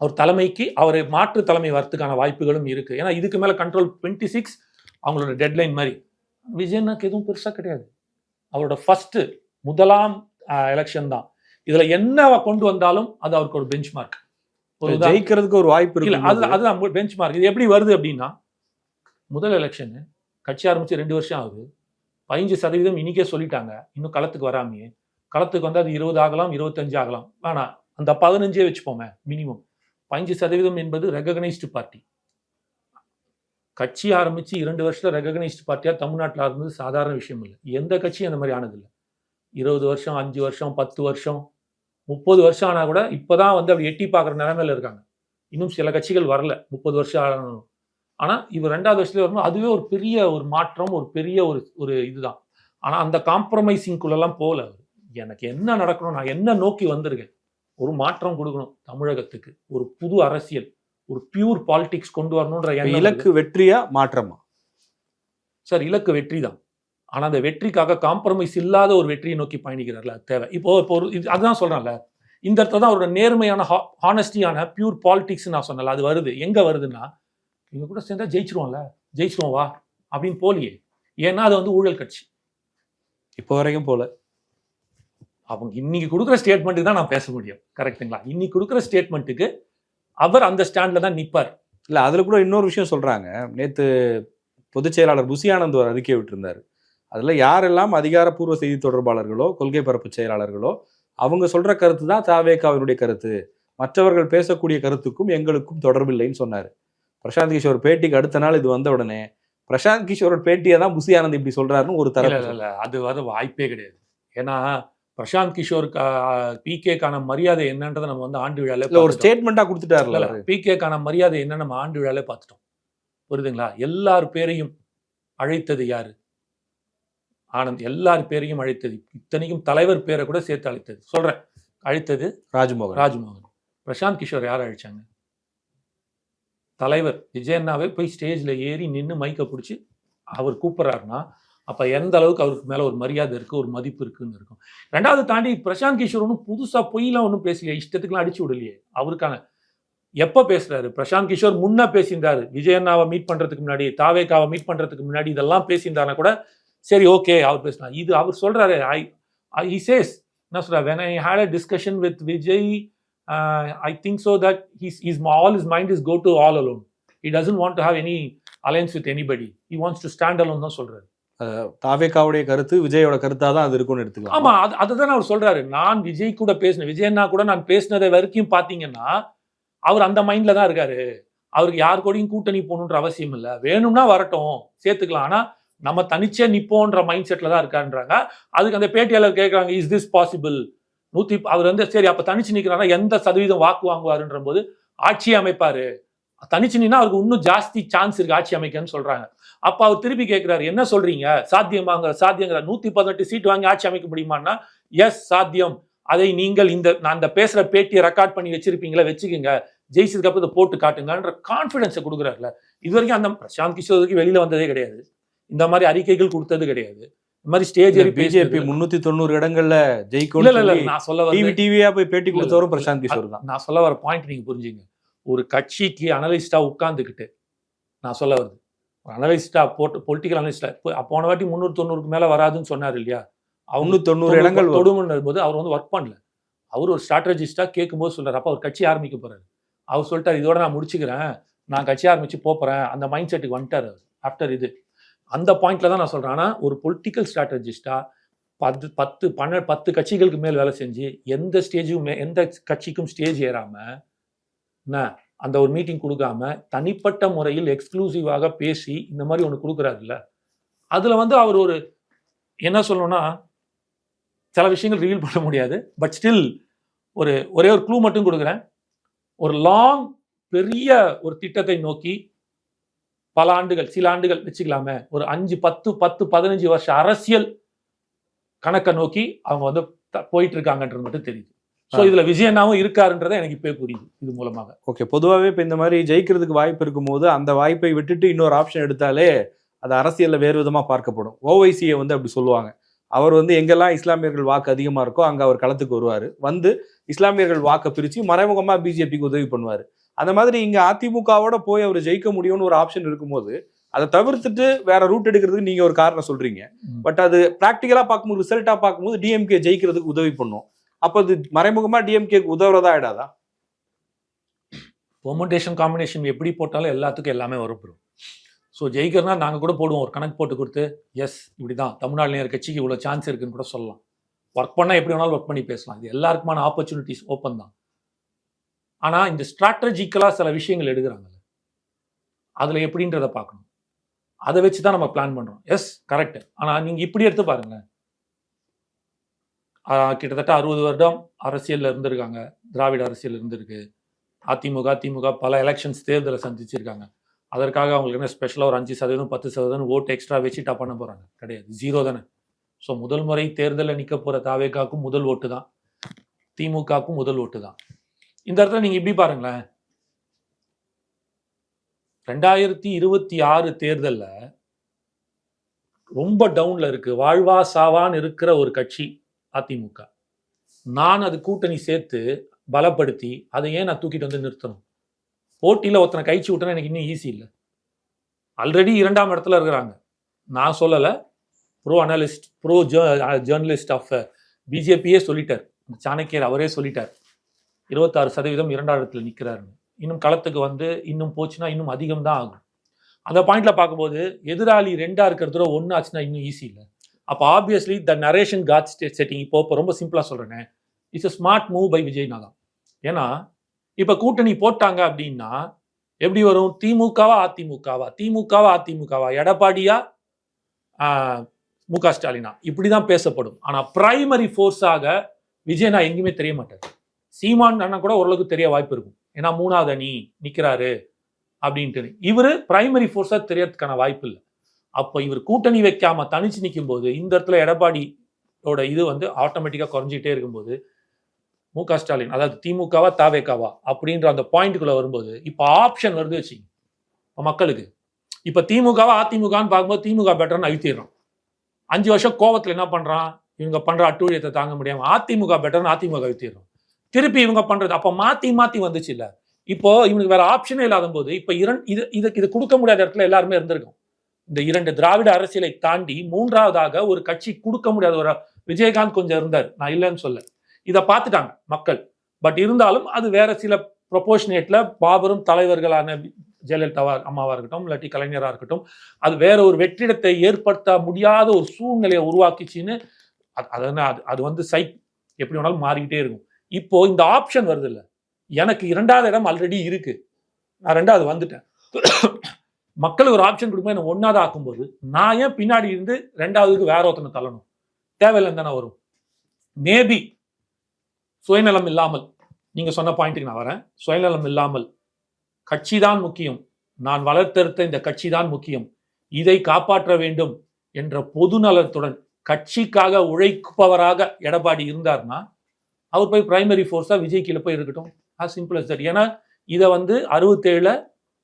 Speaker 1: அவர் தலைமைக்கு அவரை மாற்று தலைமை வரத்துக்கான வாய்ப்புகளும் இருக்கு. ஏன்னா இதுக்கு மேல கண்ட்ரோல் டுவெண்ட்டி சிக்ஸ் அவங்களோட டெட்லைன் மாதிரி. விஜயனுக்கு எதுவும் பெருசா கிடையாது. அவரோட ஃபர்ஸ்ட் முதலாம் எலெக்ஷன் தான். இதுல என்ன கொண்டு வந்தாலும் அது அவருக்கு ஒரு பெஞ்ச் மார்க் ஒரு
Speaker 2: ஜெயிக்கிறதுக்கு ஒரு வாய்ப்பு
Speaker 1: இல்ல
Speaker 2: இருக்கு
Speaker 1: அது அதுதான் பெஞ்ச் மார்க் இது எப்படி வருது அப்படின்னா முதல் எலெக்ஷன் கட்சி ஆரம்பிச்சு ரெண்டு வருஷம் ஆகுது. பதினஞ்சு சதவீதம் இன்னைக்கே சொல்லிட்டாங்க. இன்னும் களத்துக்கு வராமையே. களத்துக்கு வந்து அது இருபது ஆகலாம் இருபத்தஞ்சு ஆகலாம். வேணாம் அந்த பதினஞ்சே வச்சுப்போமே மினிமம் பதினஞ்சு சதவீதம் என்பது ரெகக்னைஸ்டு பார்ட்டி கட்சி ஆரம்பிச்சு இரண்டு வருஷத்துல ரெகக்னைஸ்டு பார்ட்டியா தமிழ்நாட்டில் இருந்தது சாதாரண விஷயம் இல்லை. எந்த கட்சியும் அந்த மாதிரி ஆனதில்லை. இருபது வருஷம் அஞ்சு வருஷம் பத்து வருஷம் முப்பது வருஷம் ஆனா கூட இப்பதான் வந்து அப்படி எட்டி பார்க்குற நிலைமையில இருக்காங்க. இன்னும் சில கட்சிகள் வரல. முப்பது வருஷம் ஆனாலும். ஆனா இவர் ரெண்டாவது வருஷத்துல வரும்போது அதுவே ஒரு பெரிய ஒரு மாற்றம் ஒரு பெரிய ஒரு ஒரு இதுதான். ஆனா அந்த காம்ப்ரமைசிங்குள்ளெல்லாம் போகல எனக்கு என்ன நடக்கணும்? நான் என்ன நோக்கி வந்திருக்கேன்? ஒரு மாற்றம் கொடுக்கணும் தமிழகத்துக்கு. ஒரு புது அரசியல். ஒரு பியூர் பாலிடிக்ஸ் கொண்டு வரணுன்ற
Speaker 2: இப்ப இலக்கு வெற்றியா மாற்றமா?
Speaker 1: சார் இலக்கு வெற்றி தான் ஆனா அந்த வெற்றிக்காக காம்ப்ரமைஸ் இல்லாத ஒரு வெற்றியை நோக்கி பயணிக்கிறார்ல தேவை. இப்போ இப்போ ஒரு இது அதுதான் சொல்றேன்ல. இந்த இடத்துல தான் அவரோட நேர்மையான ஹானஸ்டியான பியூர் பாலிடிக்ஸ் நான் சொன்னல அது வருது. எங்க வருதுன்னா இவங்க கூட சேர்ந்தா ஜெயிச்சிருவோம்ல ஜெயிச்சிருவோம் வா அப்படின்னு போலியே. ஏன்னா அது வந்து ஊழல் கட்சி.
Speaker 2: இப்போ வரைக்கும் போல.
Speaker 1: அவங்க இன்னைக்கு கொடுக்குற ஸ்டேட்மெண்ட்டுக்கு தான் நான் பேச முடியும். கரெக்ட்டுங்களா இன்னைக்கு கொடுக்குற ஸ்டேட்மெண்ட்டுக்கு அவர் அந்த ஸ்டாண்ட்ல தான் நிப்பார்.
Speaker 2: இல்ல அதுல கூட இன்னொரு விஷயம் சொல்றாங்க. நேத்து பொதுச் செயலாளர் புசி ஆனந்த் ஒரு அறிக்கை விட்டிருந்தாரு. அதுல யாரெல்லாம் அதிகாரப்பூர்வ செய்தி தொடர்பாளர்களோ கொள்கை பரப்பு செயலாளர்களோ அவங்க சொல்ற கருத்து தான் தாவேகாவினுடைய கருத்து. மற்றவர்கள் பேசக்கூடிய கருத்துக்கும் எங்களுக்கும் தொடர்பில்லைன்னு சொன்னாரு. பிரசாந்த் கிஷோர் பேட்டிக்கு அடுத்த நாள் இது வந்த உடனே பிரசாந்த் கிஷோரோட பேட்டியை தான் புசி ஆனந்த் இப்படி சொல்றாருன்னு ஒரு தரப்பு
Speaker 1: இல்ல அது வர வாய்ப்பே கிடையாது. ஏன்னா பிரசாந்த் கிஷோருக்கு பிகேக்கான மரியாதை என்னன்றதை நம்ம வந்து ஆண்டு விழாலே
Speaker 2: இல்ல ஒரு
Speaker 1: பார்த்துட்டோம்.
Speaker 2: ஸ்டேட்மெண்டா கொடுத்துட்டாருல அவரு.
Speaker 1: பிகேக்கான மரியாதை என்ன நம்ம ஆண்டு விழாலே பார்த்துட்டோம். புரியுதுங்களா? எல்லார் பேரையும் அழைத்தது யாரு? ஆனந்த் எல்லார் பேரையும் அழைத்தது. இத்தனைக்கும் தலைவர் பேரை கூட சேர்த்து அழைத்தது. சொல்றேன். அழைத்தது
Speaker 2: ராஜ்மோகன்.
Speaker 1: ராஜ்மோகன். பிரசாந்த் கிஷோர் யார் அழைச்சாங்க? தலைவர் விஜயண்ணாவே போய் ஸ்டேஜ்ல ஏறி நின்று மைக்கை பிடிச்சி அவர் கூப்பிட்றாருன்னா அப்ப எந்த அளவுக்கு அவருக்கு மேல ஒரு மரியாதை இருக்கு ஒரு மதிப்பு இருக்குன்னு இருக்கும். ரெண்டாவது தாண்டி பிரசாந்த் கிஷோர் ஒன்றும் புதுசா பொய்லாம் ஒன்றும் பேசலையே. இஷ்டத்துக்குலாம் அடிச்சு விடலையே. அவருக்கான எப்ப பேசுறாரு? பிரசாந்த் கிஷோர் முன்ன பேசியிருந்தாரு. விஜயண்ணாவை மீட் பண்றதுக்கு முன்னாடி தாவேக்காவை மீட் பண்றதுக்கு முன்னாடி இதெல்லாம் பேசியிருந்தாருன்னா கூட சரி ஓகே அவர் பேசலாம் இது அவர் சொல்றாரு ஐ ஐ சேஸ் என்ன when i had a discussion with vijay uh, i think so that he's, he's all his mind is go to all alone. He doesn't want to have any alliance with anybody. He wants to stand alone தான் சொல்றாரு.
Speaker 2: தாவேகாவுடைய கருத்து விஜயோட கருத்தா தான் அது இருக்கும்னு எடுத்துக்கலாம்.
Speaker 1: ஆமா அது அதுதான் அவர் சொல்றாரு. நான் விஜய் கூட பேசினேன் விஜயண்ணா கூட நான் பேசினதை வரைக்கும் பாத்தீங்கன்னா அவர் அந்த மைண்ட்ல தான் இருக்காரு. அவருக்கு யார் கூடயும் கூட்டணி போகணுன்ற அவசியம் இல்லை. வேணும்னா வரட்டும் சேர்த்துக்கலாம். ஆனா நம்ம தனிச்சே நிப்போன்ற மைண்ட் செட்டில் தான் இருக்கான்றாங்க. அதுக்கு அந்த பேட்டியாளர் கேட்குறாங்க இஸ் திஸ் பாசிபிள் நூத்தி அவர் வந்து சரி அப்ப தனிச்சு நிக்கிறாரா? எந்த சதவீதம் வாக்கு வாங்குவாருன்ற போது ஆட்சி அமைப்பாரு. தனிச்சு நின்னா அவருக்கு இன்னும் ஜாஸ்தி சான்ஸ் இருக்கு ஆட்சி அமைக்கன்னு சொல்றாங்க. அப்ப அவர் திருப்பி கேட்கிறாரு என்ன சொல்றீங்க? சாத்தியமாங்க சாத்தியங்கிற நூத்தி பதினெட்டு சீட் வாங்கி ஆட்சி அமைக்க முடியுமான்னா எஸ் சாத்தியம். அதை நீங்கள் இந்த நான் அந்த பேசுற பேட்டியை ரெக்கார்ட் பண்ணி வச்சிருப்பீங்களா வச்சுக்கோங்க. ஜெயிச்சதுக்கு அப்புறம் இதை போட்டு காட்டுங்கன்ற கான்ஃபிடன்ஸை கொடுக்குறாருல. இது வரைக்கும் அந்த பிரசாந்த் கிஷோருக்கு வெளியில வந்ததே கிடையாது. இந்த மாதிரி அறிக்கைகள் கொடுத்தது கிடையாது. இந்த மாதிரி ஸ்டேஜ் ஏறி
Speaker 2: பிஜேபி முன்னூத்தி தொண்ணூறு இடங்கள்ல
Speaker 1: இல்ல
Speaker 2: ஜெயிக்கும்
Speaker 1: இல்ல இல்ல நான் சொல்ல
Speaker 2: டிவி டிவியா போய் பேட்டி கொடுத்தவரும் பிரசாந்த் கிஷோர் தான்.
Speaker 1: நான் சொல்ல வர பாயிண்ட் நீங்க புரிஞ்சுங்க. ஒரு கட்சிக்கு அனலிஸ்டா உட்கார்ந்துக்கிட்டு நான் சொல்ல வருது அனலிஸ்டா போட்டு பொலிட்டிக்கல் அனலிஸ்டா போன வாட்டி முந்நூறு தொண்ணூறுக்கு மேல வராதுன்னு சொன்னார் இல்லையா? அவங்க
Speaker 2: தொண்ணூறு இடங்கள்.
Speaker 1: தொடுமுன்னும் போது அவர் வந்து ஒர்க் பண்ணல. அவர் ஒரு ஸ்ட்ராட்டஜிஸ்டா கேட்கும்போது சொல்றாரு அப்ப அவர் கட்சி ஆரம்பிக்க போறாரு. அவர் சொல்லிட்டாரு இதோட நான் முடிச்சுக்கிறேன். நான் கட்சி ஆரம்பிச்சு போறேன். அந்த மைண்ட் செட்டுக்கு வந்துட்டார் ஆஃப்டர் இது. அந்த பாயிண்ட்ல தான் நான் சொல்றேன். ஆனா ஒரு பொலிட்டிக்கல் ஸ்ட்ராட்டஜிஸ்டா பத்து பத்து பன்ன பத்து கட்சிகளுக்கு மேல் வேலை செஞ்சு எந்த ஸ்டேஜும் எந்த கட்சிக்கும் ஸ்டேஜ் ஏறாம என்ன அந்த ஒரு மீட்டிங் கொடுக்காம தனிப்பட்ட முறையில் எக்ஸ்க்ளூசிவாக பேசி இந்த மாதிரி ஒன்று கொடுக்குறாருல்ல. அதில் வந்து அவர் ஒரு என்ன சொல்லணும்னா சில விஷயங்கள் ரிவீல் பண்ண முடியாது. பட் ஸ்டில் ஒரு ஒரே ஒரு க்ளூ மட்டும் கொடுக்குறேன். ஒரு லாங் பெரிய ஒரு திட்டத்தை நோக்கி பல ஆண்டுகள் சில ஆண்டுகள் வச்சுக்கலாமே. ஒரு அஞ்சு பத்து பத்து பதினஞ்சு வருஷம் அரசியல் கணக்கை நோக்கி அவங்க வந்து போயிட்டு இருக்காங்கன்றது மட்டும் தெரியுது. ஸோ இதுல விஜயண்ணாவும் இருக்காருன்றதை எனக்கு இப்போ புரியுது இது மூலமாக.
Speaker 2: ஓகே பொதுவாகவே இப்போ இந்த மாதிரி ஜெயிக்கிறதுக்கு வாய்ப்பு இருக்கும்போது அந்த வாய்ப்பை விட்டுட்டு இன்னொரு ஆப்ஷன் எடுத்தாலே அது அரசியலில் வேறு விதமாக பார்க்கப்படும். ஓவைசியை வந்து அப்படி சொல்லுவாங்க. அவர் வந்து எங்கெல்லாம் இஸ்லாமியர்கள் வாக்கு அதிகமாக இருக்கோ அங்கே அவர் களத்துக்கு வருவார். வந்து இஸ்லாமியர்கள் வாக்கை பிரித்து மறைமுகமாக பிஜேபிக்கு உதவி பண்ணுவார். அந்த மாதிரி இங்கே அதிமுகவோட போய் அவர் ஜெயிக்க முடியும்னு ஒரு ஆப்ஷன் இருக்கும்போது அதை தவிர்த்துட்டு வேற ரூட் எடுக்கிறதுக்கு நீங்கள் ஒரு காரணம் சொல்றீங்க. பட் அது ப்ராக்டிக்கலாக பார்க்கும்போது ரிசல்ட்டாக பார்க்கும்போது டிஎம்கே ஜெயிக்கிறதுக்கு உதவி பண்ணும். அப்போ அது மறைமுகமாக டிஎம்கேக்கு உதவுறதா ஆயிடாதா?
Speaker 1: பெர்முடேஷன் காம்பினேஷன் எப்படி போட்டாலும் எல்லாத்துக்கும் எல்லாமே வரும் ப்ரோ ஸோ ஜெயிக்கிறனா நாங்கள் கூட போடுவோம் ஒரு கணக்கு போட்டு கொடுத்து எஸ் இப்படி தான் தமிழ்நாடு நேர் கட்சிக்கு இவ்வளோ சான்ஸ் இருக்குன்னு கூட சொல்லலாம். ஒர்க் பண்ணால் எப்படி வேணாலும் ஒர்க் பண்ணி பேசலாம். இது எல்லாருக்குமான ஆப்பர்ச்சுனிட்டிஸ் ஓப்பன் தான். ஆனால் இந்த ஸ்ட்ராட்டஜிக்கலாக சில விஷயங்கள் எடுக்கிறாங்கல்ல. அதில் எப்படின்றத பார்க்கணும். அதை வச்சு தான் நம்ம பிளான் பண்ணுறோம் எஸ் கரெக்ட் ஆனால் நீங்கள் இப்படி எடுத்து பாருங்களேன். கிட்டத்தட்ட அறுபது வருடம் அரசியலில் இருந்திருக்காங்க. திராவிட அரசியல் இருந்திருக்கு. அதிமுக திமுக பல எலெக்ஷன்ஸ் தேர்தலை சந்திச்சிருக்காங்க. அதற்காக அவங்களுக்கு என்ன ஸ்பெஷலாக ஒரு அஞ்சு சதவீதம் பத்து சதவீதம் ஓட்டு எக்ஸ்ட்ரா வச்சுட்டா பண்ண போகிறாங்க கிடையாது. ஜீரோ தானே. ஸோ முதல் முறை தேர்தலில் நிற்க போகிற தாவேக்காக்கும் முதல் ஓட்டு தான். திமுகவுக்கும் முதல் ஓட்டு தான். இந்த இடத்துல நீங்கள் இப்படி பாருங்களேன். ரெண்டாயிரத்தி இருபத்தி ஆறு தேர்தலில் ரொம்ப டவுன்ல இருக்கு. வாழ்வா சாவான்னு இருக்கிற ஒரு கட்சி அதிமுக. நான் அது கூட்டணி சேர்த்து பலப்படுத்தி அதை ஏன் நான் தூக்கிட்டு வந்து நிறுத்தணும்? போட்டியில் ஒருத்தனை கழிச்சு விட்டனா எனக்கு இன்னும் ஈஸி இல்லை. ஆல்ரெடி இரண்டாம் இடத்துல இருக்கிறாங்க. நான் சொல்லலை. Bro analyst bro journalist of பிஜேபியே சொல்லிட்டார். சாணக்கியர் அவரே சொல்லிட்டார். இருபத்தாறு சதவீதம் இரண்டாம் இடத்துல நிற்கிறாருன்னு இன்னும் களத்துக்கு வந்து இன்னும் போச்சுன்னா இன்னும் அதிகம் தான் ஆகும். அந்த பாயிண்ட்ல பார்க்கும்போது எதிராளி ரெண்டா இருக்கிறதோட ஒன்று ஆச்சுன்னா இன்னும் ஈஸி இல்லை. அப்போ obviously the narration got state setting இப்போ இப்போ ரொம்ப சிம்பிளாக சொல்கிறேனே it's a smart move by Vijay தான் ஏன்னா இப்போ கூட்டணி போட்டாங்க அப்படின்னா எப்படி வரும்? திமுகவா அதிமுகவா? திமுகவா அதிமுகவா? எடப்பாடியா? மு க ஸ்டாலினா. இப்படி தான் பேசப்படும். ஆனால் பிரைமரி ஃபோர்ஸாக விஜய் நான் எங்கேயுமே தெரிய மாட்டார். சீமான் அண்ணா கூட ஓரளவுக்கு தெரிய வாய்ப்பு இருக்கும். ஏன்னா மூணாவது அணி நிற்கிறாரு அப்படின்ட்டு. இவர் பிரைமரி ஃபோர்ஸாக தெரியறதுக்கான வாய்ப்பு இல்லை. அப்போ இவர் கூட்டணி வைக்காம தனிச்சு நிற்கும் போது இந்த இடத்துல எடப்பாடியோட இது வந்து ஆட்டோமேட்டிக்காக குறைஞ்சிட்டே இருக்கும்போது மு க ஸ்டாலின் அதாவது திமுகவா தாவேக்காவா அப்படின்ற அந்த பாயிண்ட்டுக்குள்ளே வரும்போது இப்போ ஆப்ஷன் வருது வச்சுங்க இப்போ மக்களுக்கு. இப்போ திமுகவா அதிமுகன்னு பார்க்கும்போது திமுக பெட்டர்னு அழுத்திடுறான். அஞ்சு வருஷம் கோவத்தில் என்ன பண்ணுறான் இவங்க பண்ணுற அட்டூழியத்தை தாங்க முடியாமல் அதிமுக பெட்டர்னு அதிமுக அழுத்திடுறோம் திருப்பி இவங்க பண்றது. அப்போ மாத்தி மாத்தி வந்துச்சு இல்ல இப்போ இவனுக்கு வேற ஆப்ஷனே இல்லாத போது இப்போ இரண்டு இது இதுக்கு இது கொடுக்க முடியாத இடத்துல எல்லாருமே இருந்திருக்கும். இந்த இரண்டு திராவிட அரசியலை தாண்டி மூன்றாவதாக ஒரு கட்சி கொடுக்க முடியாத ஒரு விஜயகாந்த் கொஞ்சம் இருந்தார். நான் இல்லைன்னு சொல்ல இதை பார்த்துட்டாங்க மக்கள். பட் இருந்தாலும் அது வேற சில ப்ரொபோஷனேட்ல பாபரும் தலைவர்களான ஜெயலலிதாவா அம்மாவா இருக்கட்டும் இல்லாட்டி கலைஞராக இருக்கட்டும் அது வேற ஒரு வெற்றிடத்தை ஏற்படுத்த முடியாத ஒரு சூழ்நிலையை உருவாக்கிச்சின்னு அது அது அது அது வந்து சைட் எப்படி வேணாலும் மாறிக்கிட்டே இருக்கும். இப்போ இந்த ஆப்ஷன் வருது இல்லை எனக்கு இரண்டாவது இடம் ஆல்ரெடி இருக்கு. நான் ரெண்டாவது வந்துட்டேன். மக்களுக்கு ஒரு ஆப்ஷன் கொடுக்கும்போது என்ன ஒன்றாவது ஆக்கும்போது நான் ஏன் பின்னாடி இருந்து ரெண்டாவதுக்கு வேற ஒருத்தனை தள்ளணும்? தேவையில்லைன்னு தானே வரும். மேபி சுயநலம் இல்லாமல் நீங்க சொன்ன பாயிண்ட்டுக்கு நான் வரேன். சுயநலம் இல்லாமல் கட்சி தான் முக்கியம். நான் வளர்த்தெடுத்த இந்த கட்சி தான் முக்கியம். இதை காப்பாற்ற வேண்டும் என்ற பொது நலத்துடன் கட்சிக்காக உழைப்பவராக எடப்பாடி இருந்தார்னா அவர் போய் பிரைமரி ஃபோர்ஸாக விஜய் கீழே போய் இருக்கட்டும். ஆ சிம்பிள் as தட் ஏன்னா இதை வந்து அறுபத்தேழில்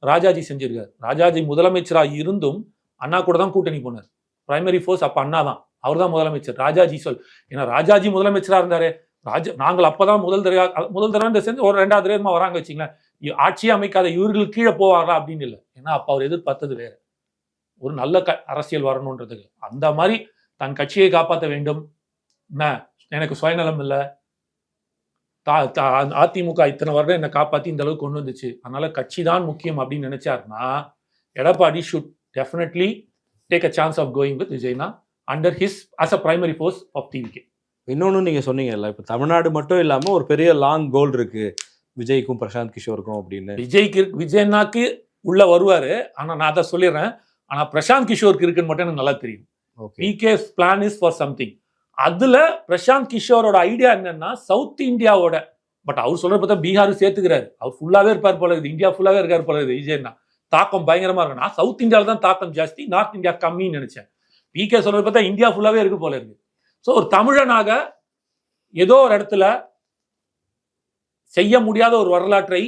Speaker 1: ராஜாஜி செஞ்சிருக்கார். ராஜாஜி முதலமைச்சராக இருந்தும் அண்ணா கூட தான் கூட்டணி போனார். பிரைமரி ஃபோர்ஸ் அப்போ அண்ணா தான். அவர் தான் முதலமைச்சர். ராஜாஜி சொல். ஏன்னா ராஜாஜி முதலமைச்சராக இருந்தாரு. ராஜா நாங்கள் அப்போ தான் முதல் தடவை முதல் தடவை இந்த சேர்ந்து ஒரு ரெண்டாவது தடவை வராங்க வச்சிங்களேன் ஆட்சியை ஆட்சியே அமைக்காத இவர்கள் கீழே போவாரா அப்படின்னு இல்லை. ஏன்னா அப்போ அவர் எதிர்பார்த்தது வேறு. ஒரு நல்ல க அரசியல் வரணுன்றதுக்கு. அந்த மாதிரி தன் கட்சியை காப்பாற்ற வேண்டும். என்ன எனக்கு சுயநலம் இல்லை. தா அதிமுக இத்தனை வருடம் என்னை காப்பாற்றி இந்த அளவுக்கு கொண்டு வந்துச்சு. அதனால கட்சி தான் முக்கியம் அப்படின்னு நினைச்சாருன்னா Edappadi should definitely take a chance of going with விஜய்னா under his as a primary force of TVK
Speaker 2: இன்னொன்னு நீங்க சொன்னீங்கல்ல இப்ப தமிழ்நாடு மட்டும் இல்லாம ஒரு பெரிய லாங் கோல் இருக்கு விஜய்க்கும் பிரசாந்த் கிஷோருக்கும் அப்படின்னு.
Speaker 1: விஜய்க்கு விஜய்னாக்கு உள்ள வருவாரு. ஆனா நான் அதை சொல்லிடுறேன். ஆனா பிரசாந்த் கிஷோருக்கு இருக்குன்னு மட்டும் எனக்கு நல்லா தெரியும்.
Speaker 2: Okay.
Speaker 1: PK plan is for something அதுல பிரசாந்த் கிஷோரோட ஐடியா என்னன்னா சவுத் இந்தியாவோட பட் அவர் சொல்ற பார்த்தா பீகார் சேர்த்துக்கிறாரு. அவர் ஃபுல்லாவே இருப்பார் போல இருக்குது. இந்தியா ஃபுல்லாவே இருக்காரு போல இருக்குது விஜய்னா தாக்கம் பயங்கரமா இருக்கு நான் சவுத் இந்தியாவில் தான் தாக்கம் ஜாஸ்தி நார்த் இந்தியா கம்மின்னு நினைச்சேன். பிகே சொல்றது பார்த்தா இந்தியா ஃபுல்லாவே இருக்கு போல இருக்கு ஸோ ஒரு தமிழனாக ஏதோ ஒரு இடத்துல செய்ய முடியாத ஒரு வரலாற்றை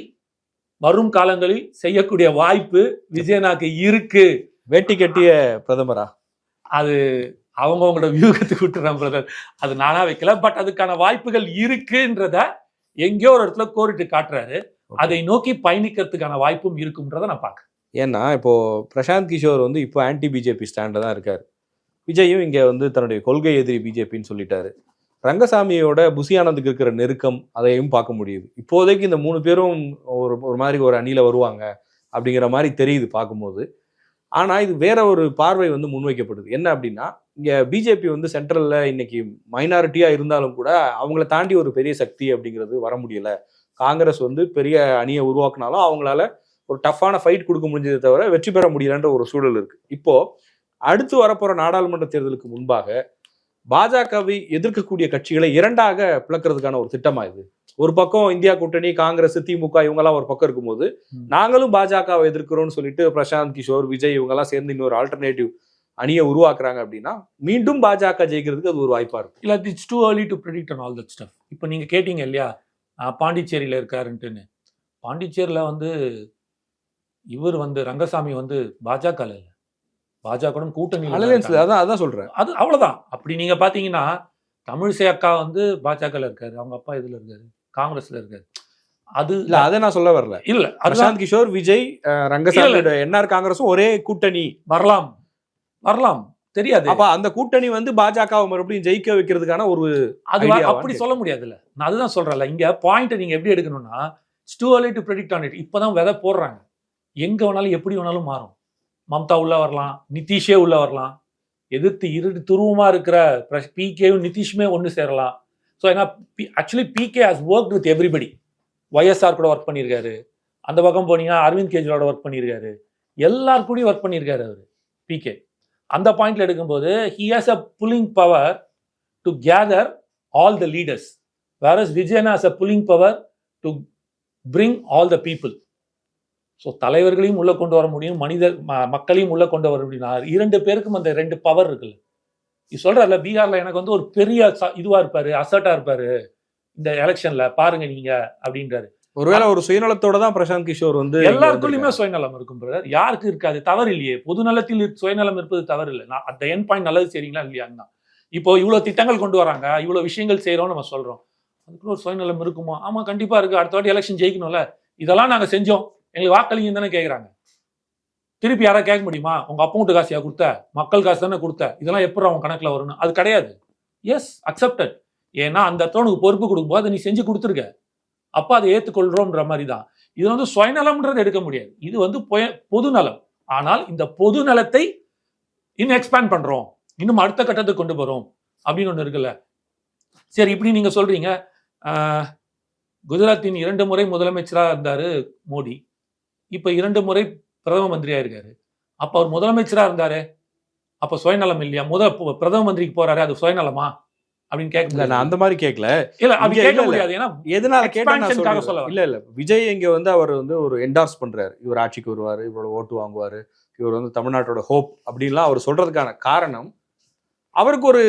Speaker 1: வரும் காலங்களில் செய்யக்கூடிய வாய்ப்பு விஜயனாக்கு இருக்கு.
Speaker 2: வேட்டி கட்டிய பிரதமரா?
Speaker 1: அது அவங்கவங்களோட வியூகத்துக்கு விட்டுறேன் பிரதர் அது நானா வைக்கல பட் அதுக்கான வாய்ப்புகள் இருக்குன்றத எங்கேயோ ஒரு இடத்துல கோரிட்டு காட்டுறாரு. அதை நோக்கி பயணிக்கிறதுக்கான வாய்ப்பும் இருக்கும்ன்றத நான் பார்க்கறேன்.
Speaker 2: ஏன்னா இப்போ பிரசாந்த் கிஷோர் வந்து இப்போ ஆன்டி பிஜேபி ஸ்டாண்ட்ல தான் இருக்காரு. விஜயும் இங்க வந்து தன்னுடைய கொள்கை எதிரி பிஜேபின்னு சொல்லிட்டாரு. ரங்கசாமியோட புசி ஆனந்துக்கு இருக்கிற நெருக்கம் அதையும் பார்க்க முடியுது. இப்போதைக்கு இந்த மூணு பேரும் ஒரு ஒரு மாதிரி ஒரு அணியில வருவாங்க அப்படிங்கிற மாதிரி தெரியுது பார்க்கும்போது. ஆனால் இது வேற ஒரு பார்வை வந்து முன்வைக்கப்படுது. என்ன அப்படின்னா இங்கே பிஜேபி வந்து சென்ட்ரலில் இன்னைக்கு மைனாரிட்டியாக இருந்தாலும் கூட அவங்கள தாண்டி ஒரு பெரிய சக்தி அப்படிங்கிறது வர முடியல. காங்கிரஸ் வந்து பெரிய அணியை உருவாக்குனாலும் அவங்களால ஒரு டஃப்பான ஃபைட் கொடுக்க முடிஞ்சதை தவிர வெற்றி பெற முடியலன்ற ஒரு சூழல் இருக்கு. இப்போ அடுத்து வரப்போற நாடாளுமன்ற தேர்தலுக்கு முன்பாக பாஜகவை எதிர்க்கக்கூடிய கட்சிகளை இரண்டாக பிளக்கிறதுக்கான ஒரு திட்டமா இது? ஒரு பக்கம் இந்தியா கூட்டணி காங்கிரஸ் திமுக இவங்கெல்லாம் ஒரு பக்கம் இருக்கும்போது. நாங்களும் பாஜகவை எதிர்க்கிறோம்னு சொல்லிட்டு பிரசாந்த் கிஷோர் விஜய் இவங்கெல்லாம் சேர்ந்து இன்னொரு ஆல்டர்னேட்டிவ் அணியை உருவாக்குறாங்க அப்படின்னா மீண்டும் பாஜக ஜெயிக்கிறதுக்கு அது ஒரு வாய்ப்பா இருக்கும்.
Speaker 1: இல்ல it's too early to predict on all that stuff இப்போ நீங்க கேட்டீங்க இல்லையா? பாண்டிச்சேரியில இருக்காருன்ட்டுன்னு. பாண்டிச்சேரியில வந்து இவர் வந்து ரங்கசாமி வந்து பாஜக இல்ல. பாஜக கூட்டணி
Speaker 2: அலையன்ஸ்ல அதான் அதான் சொல்றேன்.
Speaker 1: அது அவ்வளவுதான். அப்படி நீங்க பாத்தீங்கன்னா தமிழிசை அக்கா வந்து பாஜகல இருக்காரு. அவங்க அப்பா இதுல இருக்காரு? காங்கிரஸ்ல இருக்காரு. அது
Speaker 2: இல்ல அதை நான் சொல்ல வரல.
Speaker 1: இல்ல
Speaker 2: பிரசாந்த் கிஷோர் விஜய் அஹ், ரங்கசாமியோட என்ஆர் காங்கிரஸும் ஒரே கூட்டணி.
Speaker 1: வரலாம். வரலாம். தெரியாது.
Speaker 2: அப்ப அந்த கூட்டணி வந்து பாஜகவை மறுபடியும் ஜெயிக்க வைக்கிறதுக்கான ஒரு
Speaker 1: அது அப்படி. சொல்ல முடியாதுல்ல. நான் அதுதான் சொல்றேன்ல. இங்க பாயிண்ட் நீங்க எப்படி எடுக்கணும்னா early to predict on it. இப்பதான் விதை போடுறாங்க. எங்க வேணாலும் எப்படி வேணாலும் மாறும். மம்தா உள்ள வரலாம். நிதிஷே உள்ள வரலாம். எதிர்த்து இரு துருவமா இருக்கிற பிகேவும் நிதிஷுமே ஒன்று சேரலாம். ஸோ ஏன்னா actually PK has work with everybody YSR கூட ஒர்க் பண்ணியிருக்காரு அந்த பக்கம் போனீங்கன்னா அரவிந்த் கெஜ்ரிவாலோட ஒர்க் பண்ணியிருக்காரு எல்லார் கூடயும் ஒர்க் பண்ணியிருக்காரு அவர் பிகே அந்த பாயிண்ட்ல எடுக்கும்போது he has a pulling power to gather all the leaders whereas Vijayan has a pulling power to bring all the people so தலைவர்களையும் உள்ளே கொண்டு வர முடியும் மனிதர் ம- மக்களையும் உள்ளே கொண்டு வர முடியும். இரண்டு பேருக்கும் அந்த ரெண்டு பவர் இருக்குல்ல. நீ சொல்றல பீகார்ல எனக்கு வந்து ஒரு பெரிய இதுவா இருப்பாரு அசர்ட்டா இருப்பாரு. இந்த எலெக்ஷன்ல பாருங்க நீங்க அப்படின்றாரு.
Speaker 2: ஒருவேளை ஒரு சுயநலத்தோட தான் பிரசாந்த் கிஷோர் வந்து
Speaker 1: எல்லாருக்குள்ளயுமே சுயநலம் இருக்கும் பிரதர் யாருக்கு இருக்காது தவறு இல்லையே பொது நலத்தில் சுயநலம் இருப்பது தவறு இல்லை நான் அந்த என் பாயிண்ட் நல்லது செய்றீங்களா இல்லையான்னு இப்போ இவ்வளவு திட்டங்கள் கொண்டு வராங்க இவ்வளவு விஷயங்கள் செய்றோம்னு நம்ம சொல்றோம். அதுக்குள்ள ஒரு சுயநலம் இருக்குமா? ஆமா கண்டிப்பா இருக்கு. அடுத்த வாட்டி எலெக்ஷன் ஜெயிக்கணும்ல. இதெல்லாம் நாங்க செஞ்சோம். எங்களுக்கு வாக்களிங்க தானே கேக்குறாங்க. திருப்பி யாராவது கேட்க முடியுமா? உங்க அப்பா காசியா கொடுத்த? மக்கள் காசு தானே கொடுத்த? இதெல்லாம் எப்படி அவன் கணக்குல வரும்னு? அது கிடையாது. எஸ் அக்செப்டட் ஏன்னா அந்த இடத்துல உனக்கு பொறுப்பு கொடுக்கும்போது அதை நீ செஞ்சு கொடுத்துருக்க. அப்போ அதை ஏற்றுக்கொள்கிறோம்ன்ற மாதிரி தான் இது வந்து சுயநலம்ன்றது எடுக்க முடியாது. இது வந்து பொது நலம் ஆனால் இந்த பொது நலத்தை இன்னும் எக்ஸ்பேண்ட் பண்றோம். இன்னும் அடுத்த கட்டத்துக்கு கொண்டு போறோம் அப்படின்னு ஒன்று இருக்குல்ல. சரி இப்படி நீங்க சொல்றீங்க. குஜராத்தின் இரண்டு முறை முதலமைச்சராக இருந்தார் மோடி. இப்போ இரண்டு முறை பிரதம மந்திரியா இருக்காரு. அப்ப அவர் முதலமைச்சரா இருந்தாரு? அப்ப சுயநலம் இல்லையா? முத பிரதம மந்திரிக்கு போறாரு அது சுயநலமா? அப்படின்னு கேட்க
Speaker 2: இல்ல நான். அந்த மாதிரி கேட்கல.
Speaker 1: இல்ல அப்படி கேட்க. முடியாது. ஏன்னா
Speaker 2: எதனால கேட்டா நான்
Speaker 1: Expansion-க்காக
Speaker 2: சொல்றேன்.
Speaker 1: சொல்ல.
Speaker 2: இல்ல இல்ல. விஜய் இங்க வந்து அவர் வந்து ஒரு என்டார்ஸ் பண்றாரு. இவர் ஆட்சிக்கு வருவாரு இவரோட ஓட்டு வாங்குவாரு. இவர் வந்து தமிழ்நாட்டோட ஹோப் அப்படின்லாம் அவர் சொல்றதுக்கான காரணம். அவருக்கு ஒரு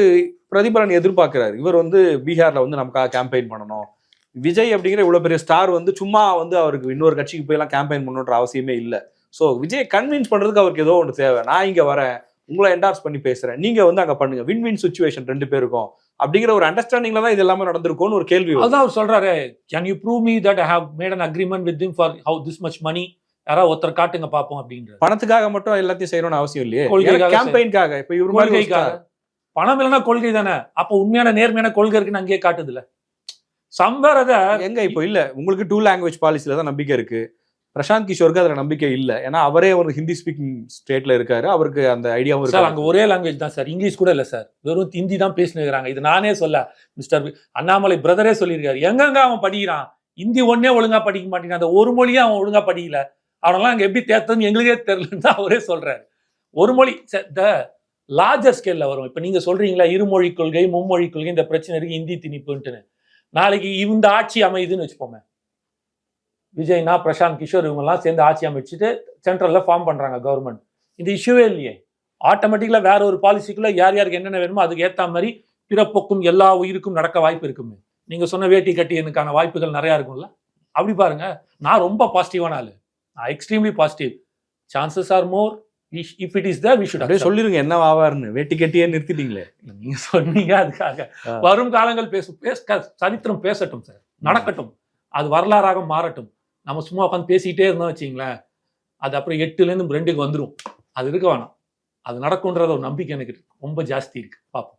Speaker 2: பிரதிபலன் எதிர்பார்க்கிறாரு. இவர் வந்து பீகார்ல வந்து நமக்காக கேம்பெயின் பண்ணணும். விஜய் அப்படிங்கிற இவ்வளவு பெரிய ஸ்டார் வந்து சும்மா வந்து அவருக்கு இன்னொரு கட்சிக்கு போய் எல்லாம் கேம்பெயின் பண்ணணுன்ற அவசியமே இல்ல. சோ விஜய் கன்வின்ஸ் பண்றதுக்கு அவருக்கு ஏதோ ஒன்று தேவை. நான் இங்க வரேன். உங்களை என்டார்ஸ் பண்ணி பேசுறேன். நீங்க வந்து அங்க பண்ணுங்க. வின் வின் சுச்சுவேஷன் ரெண்டு பேருக்கும் அப்படிங்கிற ஒரு அண்டர்ஸ்டாண்டிங்ல தான் இது எல்லாமே நடந்திருக்கும்னு ஒரு கேள்வி.
Speaker 1: அதான் அவர் சொல்றாரு can you prove me that I have made an agreement with them for how this much money யாராவது ஒருத்தர் காட்டுங்க பார்ப்போம் அப்படின்ற
Speaker 2: பணத்துக்காக மட்டும் எல்லாத்தையும் செய்யணும்னு அவசியம் இல்லையே. கேம்பெயின்காக இப்ப இவரு
Speaker 1: கொள்கைக்காக. பணம் இல்லைன்னா கொள்கை தானே? அப்ப உண்மையான நேர்மையான கொள்கை இருக்குன்னு அங்கேயே காட்டுதுல. சம்வேர் அத
Speaker 2: எங்க இப்போ இல்ல. உங்களுக்கு டூ லாங்குவேஜ் பாலிசில தான் நம்பிக்கை இருக்கு. பிரசாந்த் கிஷோருக்கு அதுல நம்பிக்கை இல்ல. ஏன்னா அவரே ஒரு ஹிந்தி ஸ்பீக்கிங் ஸ்டேட்ல இருக்காரு. அவருக்கு அந்த ஐடியாவும்
Speaker 1: சார் அங்க
Speaker 2: இருக்கு
Speaker 1: ஒரே லாங்குவேஜ் தான் சார். இங்கிலீஷ் கூட இல்ல சார். வெறும் ஹிந்தி தான் பேசினுக்கிறாங்க இது நானே சொல்ல மிஸ்டர் அண்ணாமலை பிரதரே சொல்லியிருக்காரு. எங்கெங்க அவன் படிக்கிறான்? ஹிந்தி ஒன்னே ஒழுங்கா படிக்க மாட்டேங்கிறான். அந்த ஒரு மொழியும் அவன் ஒழுங்கா படிக்கல. அவனெல்லாம் அங்க எப்படி தேர்த்ததுன்னு எங்களுக்கே தெரியலன்னு தான் அவரே சொல்றாரு. ஒரு மொழி த லார்ஜர் ஸ்கேல்ல வரும். இப்ப நீங்க சொல்றீங்களா இருமொழி கொள்கை மும்மொழி கொள்கை இந்த பிரச்சனை இருக்கு ஹிந்தி திணிப்புன்ட்டுன்னு. நாளைக்கு இந்த ஆட்சி அமையுதுன்னு வச்சுப்போமே விஜய்னா பிரசாந்த் கிஷோர் இவங்கெல்லாம் சேர்ந்து ஆட்சி அமைச்சிட்டு சென்ட்ரல்ல ஃபார்ம் பண்றாங்க கவர்மெண்ட் இந்த இஷ்யூவே இல்லையே. ஆட்டோமேட்டிக்கலா வேற ஒரு பாலிசிக்குள்ள யார் யாருக்கு என்னென்ன வேணுமோ அதுக்கு ஏத்த மாதிரி பிறப்புக்கும் எல்லா உயிருக்கும் நடக்க வாய்ப்பு இருக்குமே. நீங்க சொன்ன வேட்டி கட்டியனுக்கான வாய்ப்புகள் நிறைய இருக்கும்ல. அப்படி பாருங்க. நான் ரொம்ப பாசிட்டிவான ஆளு. நான் extremely positive chances are more if it is there we should
Speaker 2: அப்படியே சொல்லிருங்க என்ன ஆவாருன்னு. வேட்டி கட்டியே நிறுத்திட்டீங்களே.
Speaker 1: நீங்க சொன்னீங்க அதுக்காக. வரும் காலங்கள் பேச க- சரித்திரம் பேசட்டும் சார் நடக்கட்டும். அது வரலாறாக மாறட்டும். நம்ம சும்மா உட்காந்து பேசிக்கிட்டே இருந்தோம் வச்சிங்களேன். அது அப்புறம் எட்டுலேருந்து ரெண்டுக்கு வந்துடும் அது இருக்க வேணாம். அது நடக்கும்ன்றத ஒரு நம்பிக்கை எனக்கு ரொம்ப ஜாஸ்தி இருக்குது பார்ப்போம்